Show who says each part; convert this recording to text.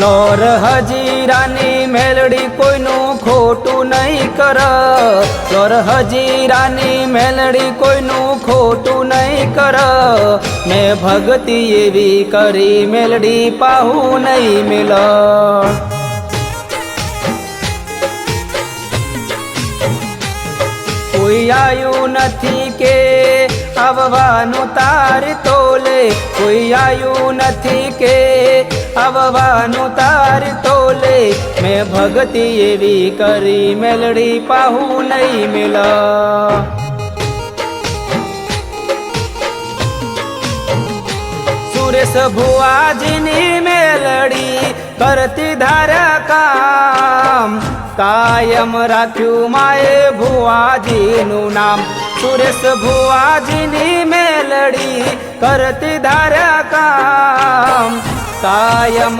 Speaker 1: Lord હજીરાની Meldi કોઈનું ખોટું નહીં કર. લોર હજીરાની મેલડી કોઈનું ખોટું નહીં કર. મેં ભક્તિ એવી કરી મેલડી પાહું નહીં મિલ. કોઈ આયું નથી કે આવવાનું તાર તોલે. કોઈ આયું નથી કે આવવાનું તાર તોલે. મેં ભક્તિ એવી કરી, મેલડી પાહું નહીં મિલ. સુરેશ ભુવાજીની મેલડી કરતી ધારા કામ કાયમ રાખ્યું માએ ભુવાજીનું નામ. સુરેશ ભુવાજીની મેલડી કરતી ધારા કામ કાયમ